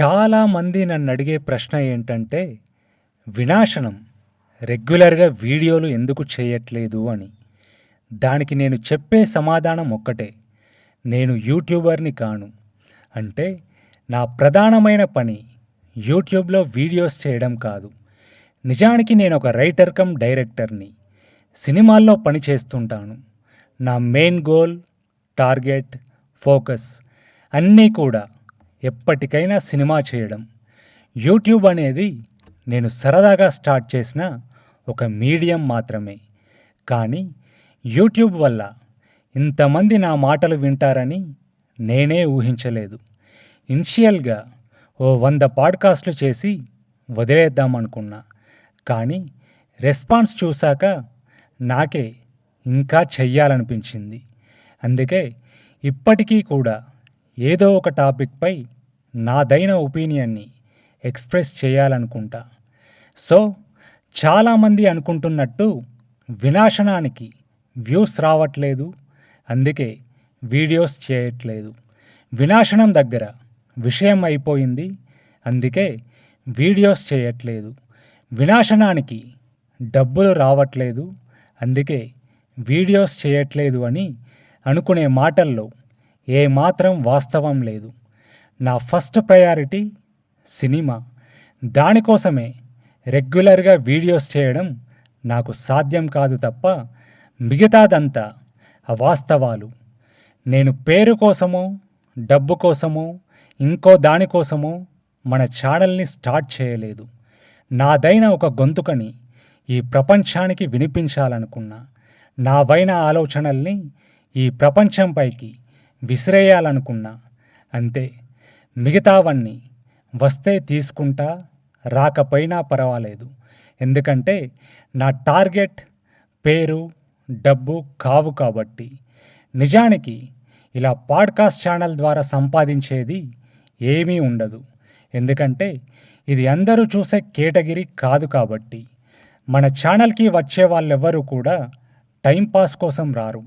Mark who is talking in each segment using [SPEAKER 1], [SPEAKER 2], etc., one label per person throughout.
[SPEAKER 1] చాలామంది నన్ను అడిగే ప్రశ్న ఏంటంటే వినాశనం రెగ్యులర్గా వీడియోలు ఎందుకు చేయట్లేదు అని. దానికి నేను చెప్పే సమాధానం ఒక్కటే నేను యూట్యూబర్ని కాను. అంటే నా ప్రధానమైన పని యూట్యూబ్లో వీడియోస్ చేయడం కాదు. నిజానికి నేను ఒక రైటర్ కమ్ డైరెక్టర్ని సినిమాల్లో పని చేస్తుంటాను. నా మెయిన్ గోల్ టార్గెట్ ఫోకస్ అన్నీ కూడా ఎప్పటికైనా సినిమా చేయడం. యూట్యూబ్ అనేది నేను సరదాగా స్టార్ట్ చేసిన ఒక మీడియం మాత్రమే. కానీ యూట్యూబ్ వల్ల ఇంతమంది నా మాటలు వింటారని నేనే ఊహించలేదు. ఇనిషియల్గా ఓ వంద పాడ్కాస్ట్లు చేసి వదిలేద్దాం అనుకున్నా. కానీ రెస్పాన్స్ చూశాక నాకే ఇంకా చెయ్యాలనిపించింది. అందుకే ఇప్పటికీ కూడా ఏదో ఒక టాపిక్పై నాదైన ఒపీనియన్ని ఎక్స్ప్రెస్ చేయాలనుకుంటా. సో చాలామంది అనుకుంటున్నట్టు వినాశనానికి వ్యూస్ రావట్లేదు. అందుకే వీడియోస్ చేయట్లేదు. వినాశనం దగ్గర విషయం అయిపోయింది. అందుకే వీడియోస్ చేయట్లేదు. వినాశనానికి డబ్బులు రావట్లేదు. అందుకే వీడియోస్ చేయట్లేదు అని అనుకునే మాటల్లో ఏమాత్రం వాస్తవం లేదు. నా ఫస్ట్ ప్రయారిటీ సినిమా. దానికోసమే రెగ్యులర్గా వీడియోస్ చేయడం నాకు సాధ్యం కాదు తప్ప మిగతాదంతా వాస్తవాలు నేను పేరు కోసమో డబ్బు కోసమో ఇంకో దానికోసమో మన ఛానల్ని స్టార్ట్ చేయలేదు. నాదైన ఒక గొంతుకని ఈ ప్రపంచానికి వినిపించాలనుకున్నా. నావైన ఆలోచనల్ని ఈ ప్రపంచంపైకి విసిరేయాలనుకున్నా అంతే. మిగతావన్నీ వస్తే తీసుకుంటా రాకపోయినా పర్వాలేదు. ఎందుకంటే నా టార్గెట్ పేరు డబ్బు కావు కాబట్టి. నిజానికి ఇలా పాడ్కాస్ట్ ఛానల్ ద్వారా సంపాదించేది ఏమీ ఉండదు. ఎందుకంటే ఇది అందరూ చూసే కేటగిరీ కాదు కాబట్టి. మన ఛానల్కి వచ్చే వాళ్ళెవ్వరూ కూడా టైంపాస్ కోసం రారు.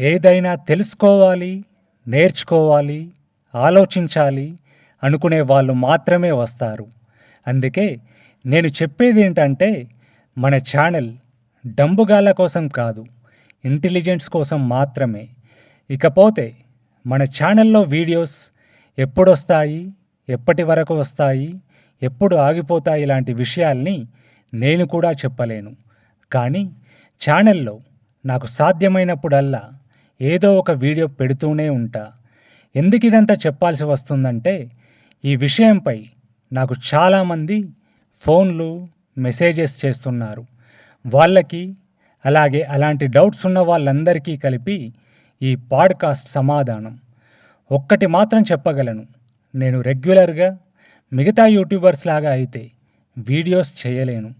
[SPEAKER 1] ఏదైనా తెలుసుకోవాలి. నేర్చుకోవాలి ఆలోచించాలి అనుకునే వాళ్ళు మాత్రమే వస్తారు. అందుకే నేను చెప్పేది ఏంటంటే మన ఛానల్ డంబుగాల కోసం కాదు ఇంటెలిజెన్స్ కోసం మాత్రమే. ఇకపోతే మన ఛానల్లో వీడియోస్ ఎప్పుడొస్తాయి ఎప్పటి వరకు వస్తాయి ఎప్పుడు ఆగిపోతాయి ఇలాంటి విషయాల్ని నేను కూడా చెప్పలేను. కానీ ఛానల్లో నాకు సాధ్యమైనప్పుడల్లా ఏదో ఒక వీడియో పెడుతూనే ఉంటా. ఎందుకు ఇదంతా చెప్పాల్సి వస్తుందంటే ఈ విషయంపై నాకు చాలామంది ఫోన్లు మెసేజెస్ చేస్తున్నారు. వాళ్ళకి అలాగే అలాంటి డౌట్స్ ఉన్న వాళ్ళందరికీ కలిపి ఈ పాడ్కాస్ట్ సమాధానం. ఒక్కటి మాత్రం చెప్పగలను. నేను రెగ్యులర్గా మిగతా యూట్యూబర్స్ లాగా అయితే వీడియోస్ చేయలేను.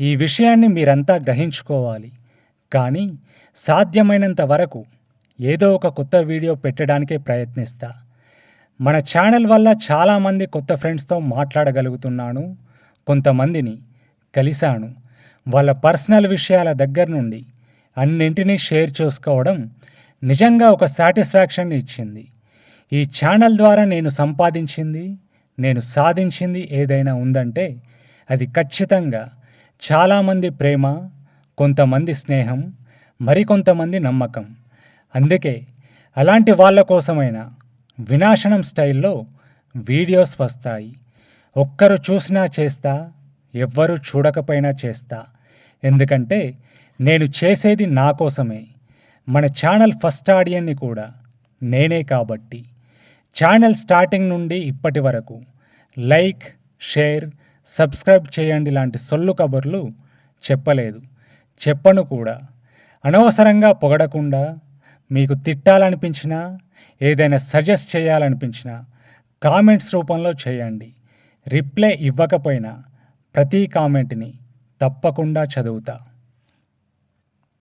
[SPEAKER 1] ఈ విషయాన్ని మీరంతా గ్రహించుకోవాలి. కానీ సాధ్యమైనంత వరకు ఏదో ఒక కొత్త వీడియో పెట్టడానికే ప్రయత్నిస్తా. మన ఛానల్ వల్ల చాలామంది కొత్త ఫ్రెండ్స్తో మాట్లాడగలుగుతున్నాను. కొంతమందిని కలిశాను. వాళ్ళ పర్సనల్ విషయాల దగ్గర నుండి అన్నింటినీ షేర్ చేసుకోవడం నిజంగా ఒక సాటిస్ఫాక్షన్ ఇచ్చింది. ఈ ఛానల్ ద్వారా నేను సంపాదించింది నేను సాధించింది ఏదైనా ఉందంటే అది ఖచ్చితంగా చాలామంది ప్రేమ కొంతమంది స్నేహం మరికొంతమంది నమ్మకం. అందుకే అలాంటి వాళ్ళ కోసమైనా వినాశనం స్టైల్లో వీడియోస్ వస్తాయి. ఒక్కరు చూసినా చేస్తా ఎవ్వరు చూడకపోయినా చేస్తా. ఎందుకంటే నేను చేసేది నా కోసమే. మన ఛానల్ ఫస్ట్ ఆడియన్ని కూడా నేనే కాబట్టి. ఛానల్ స్టార్టింగ్ నుండి ఇప్పటి వరకు లైక్ షేర్ సబ్స్క్రైబ్ చేయండి లాంటి సొల్లు కబుర్లు చెప్పలేదు. చెప్పను కూడా. అనవసరంగా పొగడకుండా మీకు తిట్టాలనిపించినా ఏదైనా సజెస్ట్ చేయాలనిపించినా కామెంట్స్ రూపంలో చేయండి. రిప్లై ఇవ్వకపోయినా ప్రతి కామెంట్ని తప్పకుండా చదువుతా.